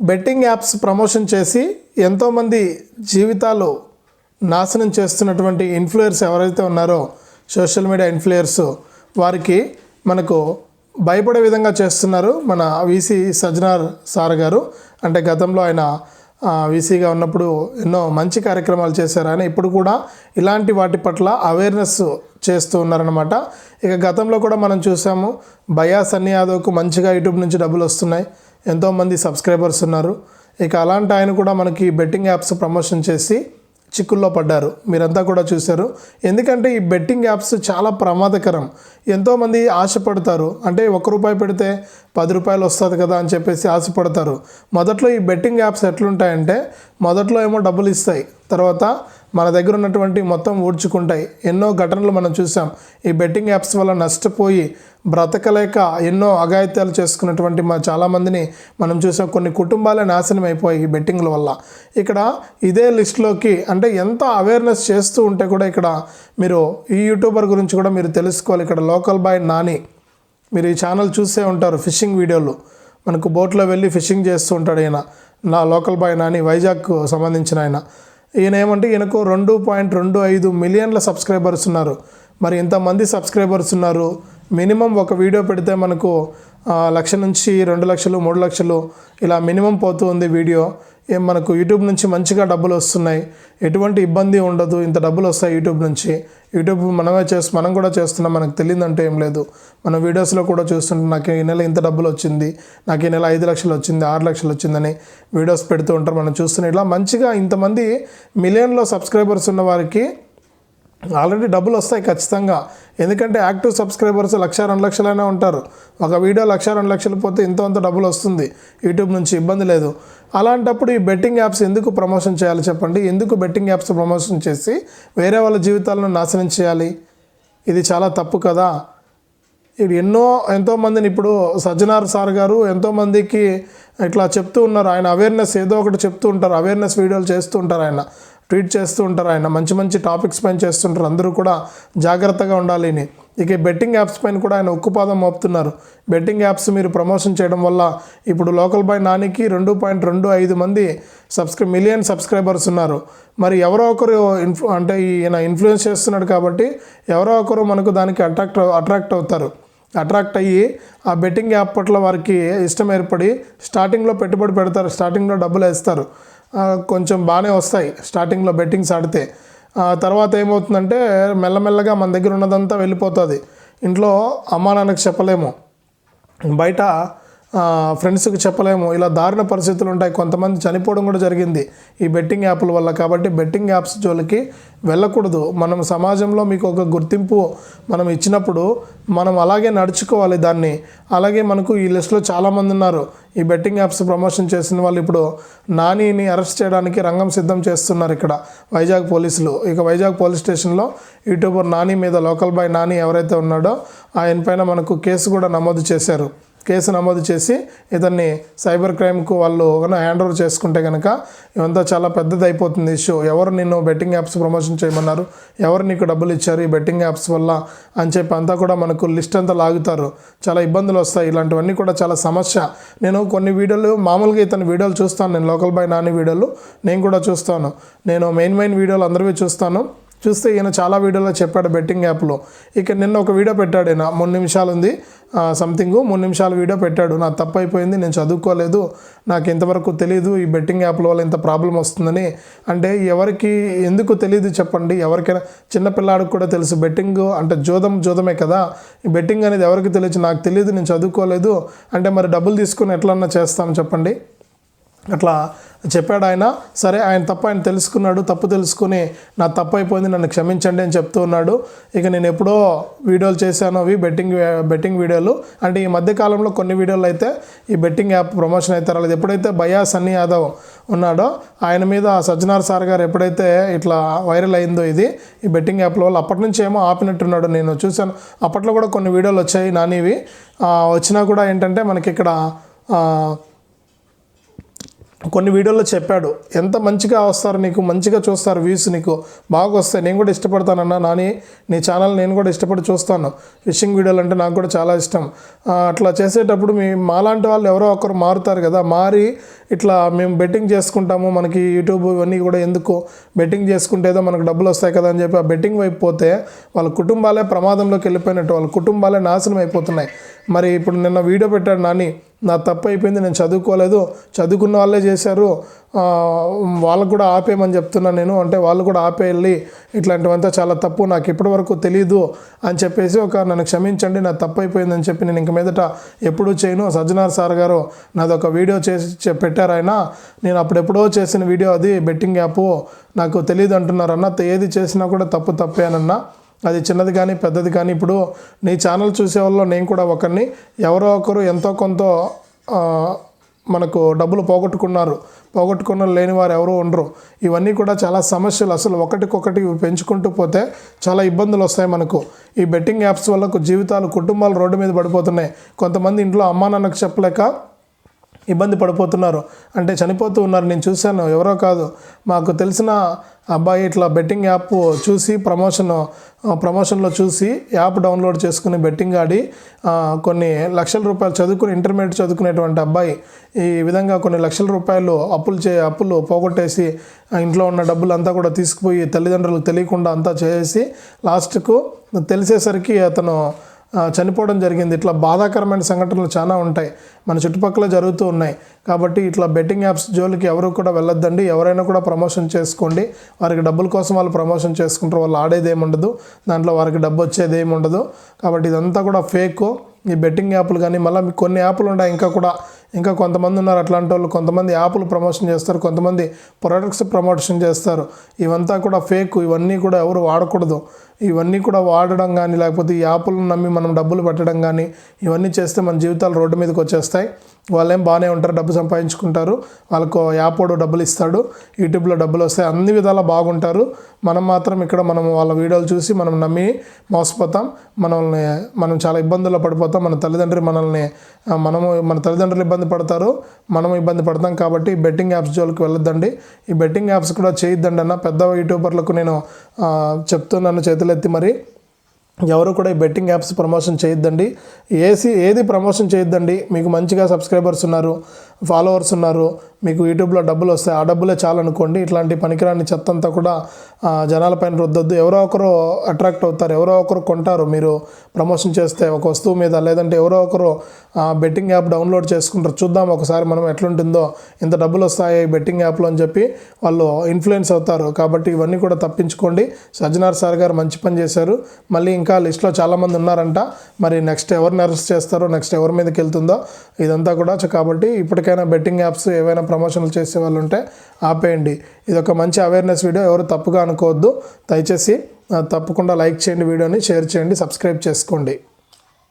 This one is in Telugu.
బెట్టింగ్ యాప్స్ ప్రమోషన్ చేసి ఎంతోమంది జీవితాలు నాశనం చేస్తున్నటువంటి ఇన్ఫ్లుయర్స్ ఎవరైతే ఉన్నారో సోషల్ మీడియా ఇన్ఫ్లుయర్స్ వారికి మనకు భయపడే విధంగా చేస్తున్నారు మన వీసీ సజ్జనార్ సార్ గారు. అంటే గతంలో ఆయన వీసీగా ఉన్నప్పుడు ఎన్నో మంచి కార్యక్రమాలు చేశారు ఆయన ఇప్పుడు కూడా ఇలాంటి వాటి పట్ల అవేర్నెస్ చేస్తూ ఉన్నారనమాట ఇక గతంలో కూడా మనం చూసాము భయా సన్నీ యాదవ్కు మంచిగా యూట్యూబ్ నుంచి డబ్బులు వస్తున్నాయి ఎంతోమంది సబ్స్క్రైబర్స్ ఉన్నారు. ఇక అలాంటి ఆయన కూడా మనకి బెట్టింగ్ యాప్స్ ప్రమోషన్ చేసి చిక్కుల్లో పడ్డారు. మీరంతా కూడా చూశారు. ఎందుకంటే ఈ బెట్టింగ్ యాప్స్ చాలా ప్రమాదకరం. ఎంతోమంది ఆశపడతారు. అంటే ఒక రూపాయి పెడితే పది రూపాయలు వస్తుంది కదా అని చెప్పేసి ఆశపడతారు. మొదట్లో ఈ బెట్టింగ్ యాప్స్ ఎట్లుంటాయంటే మొదట్లో ఏమో డబ్బులు ఇస్తాయి. తర్వాత మన దగ్గర ఉన్నటువంటి మొత్తం ఊడ్చుకుంటాయి. ఎన్నో ఘటనలు మనం చూసాం. ఈ బెట్టింగ్ యాప్స్ వల్ల నష్టపోయి బ్రతకలేక ఎన్నో అఘాయిత్యాలు చేసుకున్నటువంటి మా చాలామందిని మనం చూసాం. కొన్ని కుటుంబాలే నాశనం అయిపోయాయి ఈ బెట్టింగ్ల వల్ల. ఇక్కడ ఇదే లిస్ట్లోకి అంటే ఎంత అవేర్నెస్ చేస్తూ ఉంటే కూడా ఇక్కడ మీరు ఈ యూట్యూబర్ గురించి కూడా మీరు తెలుసుకోవాలి. ఇక్కడ లోకల్ బాయ్ నాని. మీరు ఈ ఛానల్ చూసే ఉంటారు ఫిషింగ్ వీడియోలు మనకు బోట్లో వెళ్ళి ఫిషింగ్ చేస్తూ ఉంటాడు ఈయన. నా లోకల్ బాయ్ నాని వైజాగ్కు సంబంధించిన ఆయన. ఈయన ఏమంటే ఈయనకు రెండు పాయింట్ రెండు ఐదు మిలియన్ల సబ్స్క్రైబర్స్ ఉన్నారు. మరి ఇంతమంది సబ్స్క్రైబర్స్ ఉన్నారు. మినిమం ఒక వీడియో పెడితే మనకు లక్ష నుంచి రెండు లక్షలు మూడు లక్షలు ఇలా మినిమం పోతూ ఉంది వీడియో. ఏం మనకు యూట్యూబ్ నుంచి మంచిగా డబ్బులు వస్తున్నాయి. ఎటువంటి ఇబ్బంది ఉండదు. ఇంత డబ్బులు వస్తాయి యూట్యూబ్ నుంచి. యూట్యూబ్ మనమే చేస్తూ మనం కూడా చేస్తున్నాం. మనకు తెలియదంటే ఏం లేదు. మన వీడియోస్లో కూడా చూస్తుంటే నాకు ఈ నెల ఇంత డబ్బులు వచ్చింది. నాకు ఈ నెల ఐదు లక్షలు వచ్చింది ఆరు లక్షలు వచ్చిందని వీడియోస్ పెడుతూ ఉంటారు. మనం చూస్తున్నాం ఇట్లా మంచిగా ఇంతమంది మిలియన్లో సబ్స్క్రైబర్స్ ఉన్న వారికి ఆల్రెడీ డబ్బులు వస్తాయి ఖచ్చితంగా. ఎందుకంటే యాక్టివ్ సబ్స్క్రైబర్స్ లక్ష రెండు లక్షలైనా ఉంటారు. ఒక వీడియో లక్ష రెండు లక్షలు పోతే ఇంత అంత డబ్బులు వస్తుంది. యూట్యూబ్ నుంచి ఇబ్బంది లేదు. అలాంటప్పుడు ఈ బెట్టింగ్ యాప్స్ ఎందుకు ప్రమోషన్ చేయాలి చెప్పండి? ఎందుకు బెట్టింగ్ యాప్స్ ప్రమోషన్ చేసి వేరే వాళ్ళ జీవితాలను నాశనం చేయాలి? ఇది చాలా తప్పు కదా. ఇప్పుడు ఎన్నో ఎంతోమందిని ఇప్పుడు సజ్జనార్ సార్ గారు ఎంతోమందికి ఇట్లా చెప్తూ ఉన్నారు. ఆయన అవేర్నెస్ ఏదో ఒకటి చెప్తూ ఉంటారు. అవేర్నెస్ వీడియోలు చేస్తూ ఉంటారు ఆయన. ట్వీట్ చేస్తూ ఉంటారు ఆయన. మంచి మంచి టాపిక్స్ పైన చేస్తుంటారు. అందరూ కూడా జాగ్రత్తగా ఉండాలి అని. ఇక బెట్టింగ్ యాప్స్ పైన కూడా ఆయన ఉక్కుపాదం మోపుతున్నారు. బెట్టింగ్ యాప్స్ మీరు ప్రమోషన్ చేయడం వల్ల ఇప్పుడు లోకల్ బాయ్ నానికి రెండు పాయింట్ రెండు ఐదు మంది సబ్స్క్రై మిలియన్ సబ్స్క్రైబర్స్ ఉన్నారు. మరి ఎవరో ఒకరు ఇన్ఫ్లు అంటే ఈయన ఇన్ఫ్లుయెన్స్ చేస్తున్నాడు కాబట్టి ఎవరో ఒకరు మనకు దానికి అట్రాక్ట్ అట్రాక్ట్ అవుతారు. అట్రాక్ట్ అయ్యి ఆ బెట్టింగ్ యాప్ పట్ల వారికి ఇష్టం ఏర్పడి స్టార్టింగ్లో పెట్టుబడి పెడతారు. స్టార్టింగ్లో డబ్బులు వేస్తారు. కొంచెం బాగానే వస్తాయి స్టార్టింగ్లో బెట్టింగ్స్ ఆడితే. తర్వాత ఏమవుతుందంటే మెల్లమెల్లగా మన దగ్గర ఉన్నదంతా వెళ్ళిపోతుంది. ఇంట్లో అమ్మా నాన్నకి చెప్పలేము. బయట ఫ్రెండ్స్కి చెప్పలేము. ఇలా దారుణ పరిస్థితులు ఉంటాయి. కొంతమంది చనిపోవడం కూడా జరిగింది. ఈ బెట్టింగ్ యాప్ల వల్ల కాబట్టి బెట్టింగ్ యాప్స్ జోలికి వెళ్ళకూడదు. మనం సమాజంలో మీకు ఒక గుర్తింపు మనం ఇచ్చినప్పుడు మనం అలాగే నడుచుకోవాలి దాన్ని. అలాగే మనకు ఈ లిస్ట్లో చాలామంది ఉన్నారు. ఈ బెట్టింగ్ యాప్స్ ప్రమోషన్ చేసిన వాళ్ళు ఇప్పుడు నానిని అరెస్ట్ చేయడానికి రంగం సిద్ధం చేస్తున్నారు ఇక్కడ. వైజాగ్ పోలీసులు. ఇక వైజాగ్ పోలీస్ స్టేషన్లో యూట్యూబర్ నాని మీద లోకల్ బాయ్ నాని ఎవరైతే ఉన్నాడో ఆయన పైన మనకు కేసు కూడా నమోదు చేశారు. కేసు నమోదు చేసి ఇతన్ని సైబర్ క్రైమ్కు వాళ్ళు కనుక హ్యాండ్ ఓవర్ చేసుకుంటే కనుక ఇవంతా చాలా పెద్దది అయిపోతుంది ఇష్యూ. ఎవరు నిన్ను బెట్టింగ్ యాప్స్ ప్రమోషన్ చేయమన్నారు? ఎవరు నీకు డబ్బులు ఇచ్చారు ఈ బెట్టింగ్ యాప్స్ వల్ల? అని చెప్పి అంతా కూడా మనకు లిస్ట్ అంతా లాగుతారు. చాలా ఇబ్బందులు వస్తాయి. ఇలాంటివన్నీ కూడా చాలా సమస్య. నేను కొన్ని వీడియోలు మామూలుగా ఇతని వీడియోలు చూస్తాను. నేను లోకల్ బాయ్ నాని వీడియోలు నేను కూడా చూస్తాను. నేను మెయిన్ మెయిన్ వీడియోలు అందరివి చూస్తాను. చూస్తే ఈయన చాలా వీడియోలో చెప్పాడు బెట్టింగ్ యాప్లో ఇక నిన్న ఒక వీడియో పెట్టాడు ఈయన. మూడు నిమిషాలు ఉంది సంథింగ్ మూడు నిమిషాల వీడియో పెట్టాడు. నా తప్పు అయిపోయింది నేను చదువుకోలేదు. నాకు ఇంతవరకు తెలియదు ఈ బెట్టింగ్ యాప్ల వల్ల ఇంత ప్రాబ్లం వస్తుందని. అంటే ఎవరికి ఎందుకు తెలియదు చెప్పండి. ఎవరికైనా చిన్నపిల్లాడికి కూడా తెలుసు బెట్టింగ్ అంటే జోదం జోదమే కదా. ఈ బెట్టింగ్ అనేది ఎవరికి తెలియదు? నాకు తెలియదు నేను చదువుకోలేదు. అంటే మరి డబ్బులు తీసుకుని ఎట్లన్నా చేస్తాం చెప్పండి. అట్లా చెప్పాడు ఆయన సరే ఆయన తప్ప ఆయన తెలుసుకున్నాడు తప్పు తెలుసుకుని నా తప్పు అయిపోయింది నన్ను క్షమించండి అని చెప్తూ ఉన్నాడు. ఇక నేను ఎప్పుడో వీడియోలు చేశాను అవి బెట్టింగ్ బెట్టింగ్ వీడియోలు. అంటే ఈ మధ్య కాలంలో కొన్ని వీడియోలు అయితే ఈ బెట్టింగ్ యాప్ ప్రమోషన్ అయితే రాలేదు. ఎప్పుడైతే భయా సన్నీ యాదవ్ ఉన్నాడో ఆయన మీద సజ్జనార్ సార్ గారు ఎప్పుడైతే ఇట్లా వైరల్ అయిందో ఇది ఈ బెట్టింగ్ యాప్ల వల్ల అప్పటి నుంచి ఏమో ఆపినట్టున్నాడు. నేను చూశాను. అప్పట్లో కూడా కొన్ని వీడియోలు వచ్చాయి నానివి. వచ్చినా కూడా ఏంటంటే మనకి ఇక్కడ కొన్ని వీడియోల్లో చెప్పాడు ఎంత మంచిగా వస్తారు నీకు? మంచిగా చూస్తారు వ్యూస్ నీకు. బాగా వస్తాయి నేను కూడా ఇష్టపడతానన్నా. నాని నీ ఛానల్ నేను కూడా ఇష్టపడి చూస్తాను. ఫిషింగ్ వీడియోలు అంటే నాకు కూడా చాలా ఇష్టం. అట్లా చేసేటప్పుడు మీ మాలాంటి వాళ్ళు ఎవరో ఒకరు మారుతారు కదా. మారి ఇట్లా మేము బెట్టింగ్ చేసుకుంటాము. మనకి యూట్యూబ్ ఇవన్నీ కూడా ఎందుకు? బెట్టింగ్ చేసుకుంటే ఏదో మనకు డబ్బులు వస్తాయి కదా అని చెప్పి ఆ బెట్టింగ్ వైపు పోతే వాళ్ళ కుటుంబాలే ప్రమాదంలోకి వెళ్ళిపోయినట్టు వాళ్ళ కుటుంబాలే నాశనం అయిపోతున్నాయి. మరి ఇప్పుడు నిన్న వీడియో పెట్టాడు నాని నా తప్పు అయిపోయింది నేను చదువుకోలేదు. చదువుకున్న వాళ్ళే చేశారు. వాళ్ళకు కూడా ఆపేయమని చెప్తున్నాను నేను. అంటే వాళ్ళు కూడా ఆపేయాలి. ఇట్లాంటివంతా చాలా తప్పు. నాకు ఇప్పటివరకు తెలియదు అని చెప్పేసి ఒక నన్ను క్షమించండి నా తప్పు అయిపోయిందని చెప్పి నేను ఇంక మీదట ఎప్పుడూ చేయను. సజ్జనార్ సార్ గారు నాది ఒక వీడియో చేసి పెట్టారు ఆయన. నేను అప్పుడెప్పుడో చేసిన వీడియో అది బెట్టింగ్ యాప్. నాకు తెలియదు అంటున్నారన్న ఏది చేసినా కూడా తప్పు తప్పేనన్నా అది చిన్నది కానీ పెద్దది కానీ ఇప్పుడు నీ ఛానల్ చూసే వాళ్ళు నేను కూడా ఒకరిని. ఎవరో ఒకరు ఎంతో కొంత మనకు డబ్బులు పోగొట్టుకున్నారు. పోగొట్టుకున్న లేని వారు ఎవరు ఉండరు. ఇవన్నీ కూడా చాలా సమస్యలు. అసలు ఒకటికొకటి పెంచుకుంటూ పోతే చాలా ఇబ్బందులు వస్తాయి మనకు. ఈ బెట్టింగ్ యాప్స్ వల్ల జీవితాలు కుటుంబాలు రోడ్డు మీద పడిపోతున్నాయి. కొంతమంది ఇంట్లో అమ్మా నాన్నకు చెప్పలేక ఇబ్బంది పడిపోతున్నారు. అంటే చనిపోతూ ఉన్నారు. నేను చూశాను. ఎవరో కాదు. మాకు తెలిసిన అబ్బాయి ఇట్లా బెట్టింగ్ యాప్ చూసి ప్రమోషన్ ప్రమోషన్లో చూసి యాప్ డౌన్లోడ్ చేసుకుని బెట్టింగ్ ఆడి కొన్ని లక్షల రూపాయలు చదువుకుని ఇంటర్మీడియట్ చదువుకునేటువంటి అబ్బాయి ఈ విధంగా కొన్ని లక్షల రూపాయలు అప్పులు చే అప్పులు పోగొట్టేసి ఇంట్లో ఉన్న డబ్బులు అంతా కూడా తీసుకుపోయి తల్లిదండ్రులకు తెలియకుండా అంతా చేసి లాస్ట్కు తెలిసేసరికి అతను చనిపోవడం జరిగింది. ఇట్లా బాధాకరమైన సంఘటనలు చాలా ఉంటాయి. మన చుట్టుపక్కల జరుగుతూ ఉన్నాయి. కాబట్టి ఇట్లా బెట్టింగ్ యాప్స్ జోలికి ఎవరు కూడా వెళ్ళొద్దండి. ఎవరైనా కూడా ప్రమోషన్ చేసుకోండి. వారికి డబ్బుల కోసం వాళ్ళు ప్రమోషన్ చేసుకుంటారు. వాళ్ళు ఆడేది ఏముండదు. దాంట్లో వారికి డబ్బు వచ్చేది ఏమి ఉండదు కాబట్టి ఇదంతా కూడా ఫేక్ ఈ బెట్టింగ్ యాప్లు కానీ మళ్ళీ కొన్ని యాప్లు ఉన్నాయి. ఇంకా కూడా ఇంకా కొంతమంది ఉన్నారు. అట్లాంటి వాళ్ళు కొంతమంది యాప్లు ప్రమోషన్ చేస్తారు. కొంతమంది ప్రొడక్ట్స్ ప్రమోషన్ చేస్తారు. ఇవంతా కూడా ఫేక్ ఇవన్నీ కూడా ఎవరు వాడకూడదు. ఇవన్నీ కూడా వాడడం కానీ లేకపోతే ఈ యాప్లను నమ్మి మనం డబ్బులు పెట్టడం కానీ ఇవన్నీ చేస్తే మన జీవితాలు రోడ్డు మీదకి వచ్చేస్తాయి. వాళ్ళేం బాగానే ఉంటారు డబ్బు సంపాదించుకుంటారు. వాళ్ళకు యాపోడు డబ్బులు ఇస్తాడు యూట్యూబ్లో డబ్బులు వస్తాయి అన్ని విధాలా బాగుంటారు. మనం మాత్రం ఇక్కడ మనం వాళ్ళ వీడియోలు చూసి మనం నమ్మి మోసపోతాం. మనల్ని మనం చాలా ఇబ్బందుల్లో పడిపోతాం. మన తల్లిదండ్రులు మనల్ని మనము మన తల్లిదండ్రులు ఇబ్బంది పడతారు. మనం ఇబ్బంది పడతాం కాబట్టి బెట్టింగ్ యాప్స్ జోలికి వెళ్ళొద్దండి. ఈ బెట్టింగ్ యాప్స్ కూడా చేయొద్దండి అన్న పెద్ద యూట్యూబర్లకు నేను చెప్తున్నాను చేతులు చేతులెత్తి మరి ఎవరు కూడా ఈ బెట్టింగ్ యాప్స్ ప్రమోషన్ చేయొద్దండి. ఏసీ ఏది ప్రమోషన్ చేయొద్దండి. మీకు మంచిగా సబ్స్క్రైబర్స్ ఉన్నారు ఫాలోవర్స్ ఉన్నారు మీకు యూట్యూబ్లో డబ్బులు వస్తాయి ఆ డబ్బులే చాలనుకోండి. ఇట్లాంటి పనికిరాని చెత్త అంతా కూడా జనాలపైన రుద్దొద్దు. ఎవరో ఒకరు అట్రాక్ట్ అవుతారు ఎవరో ఒకరు కొంటారు మీరు ప్రమోషన్ చేస్తే ఒక వస్తువు మీద లేదంటే ఎవరో ఒకరు బెట్టింగ్ యాప్ డౌన్లోడ్ చేసుకుంటారు. చూద్దాం ఒకసారి మనం ఎట్లుంటుందో ఇంత డబ్బులు వస్తాయి బెట్టింగ్ యాప్లో అని చెప్పి వాళ్ళు ఇన్ఫ్లుయెన్స్ అవుతారు. కాబట్టి ఇవన్నీ కూడా తప్పించుకోండి. సజ్జనార్ సార్ గారు మంచి పని చేశారు. మళ్ళీ ఇంకా లిస్ట్లో చాలామంది ఉన్నారంట. మరి నెక్స్ట్ ఎవరిని అరెస్ట్ చేస్తారో నెక్స్ట్ ఎవరి మీదకి వెళ్తుందో ఇదంతా కూడా కాబట్టి ఇప్పటికైనా బెట్టింగ్ యాప్స్ ఏవైనా ప్రమోషన్లు చేసే వాళ్ళు ఉంటే ఆపేయండి. ఇది ఒక మంచి అవేర్నెస్ వీడియో ఎవరు తప్పుగా అనుకోవద్దు. దయచేసి తప్పకుండా లైక్ చేయండి వీడియోని షేర్ చేయండి సబ్స్క్రైబ్ చేసుకోండి.